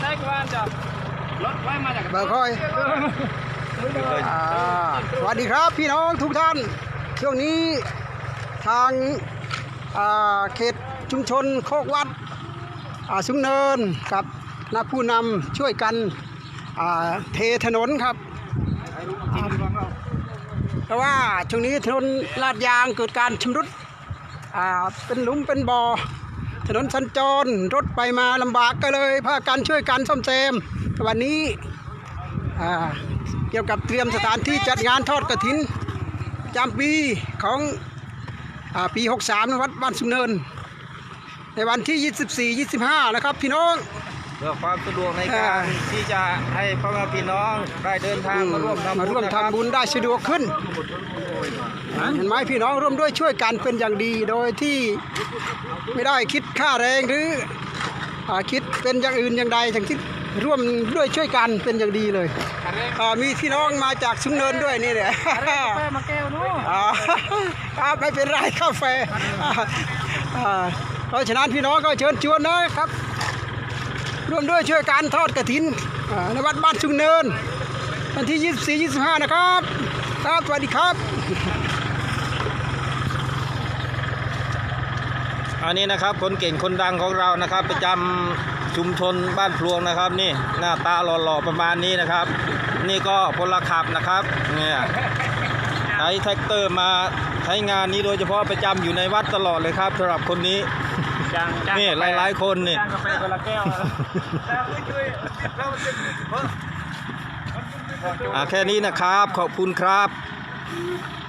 ใช้กวนจะรถไว้มาจากเบอร์คอยอ่าสวัสดีครับพี่น้องทุกท่าน ช่วงนี้ทางอ่าเขตชุมชนโคกวัดอ่าสุงเนินกับคณะผู้นำช่วยกันอ่าเทถนนครับ เพราะว่าช่วงนี้ถนนลาดยางเกิดการชำรุดอ่าเป็นหลุมเป็นบ่อ ถนนสัญจรรถไปมาลำบากก็เลยพากันช่วยกันซ่อมแซมวันนี้เกี่ยวกับเตรียมสถานที่จัดงานทอดกระถินจำปีของอปี 63 วัดบ้านสุนเนิน ในวันที่ 24 25 นะครับพี่น้อง พื่อความสะดวกในอ่าการที่จะให้พ่อแม่พี่น้องได้เดินทางมาร่วมทำมาร่วมนะครับทำบุญได้สะดวกขึ้นเห็นไหมพี่น้องร่วมด้วยช่วยกันเป็นอย่างดีโดยที่ไม่ได้คิดค่าแรงหรืออาคิดเป็นอย่างอื่นอย่างใดทั้งที่ร่วมด้วยช่วยกันเป็นอย่างดีเลยอ่ามีพี่น้องมาจากสุงเนินด้วยนี่เนี่ยไปมาแก้วนู้นอ่าครับไม่เป็นไรกาแฟอ่าอ่าเพราะฉะนั้นพี่น้องก็เชิญชวนนะครับ ร่วมด้วยช่วยกันทอดกระถินในวัดบ้านชุงเนิน วันที่ 24 25 นะครับครับสวัสดีครับ อันนี้นะครับคนเก่งคนดังของเรานะครับประจำชุมชนบ้านพลวงนะครับ นี่หน้าตาหล่อๆประมาณนี้นะครับ นี่ก็พลขับนะครับเนี่ยใช้แท็กเตอร์มาใช้งานนี้โดยเฉพาะประจำอยู่ในวัดตลอดเลยครับสำหรับคนนี้ จ้างจ้างนี่หลายๆคนนี่ จ้างกาแฟคนละแก้วอ่าแค่นี้นะครับ ขอบคุณครับค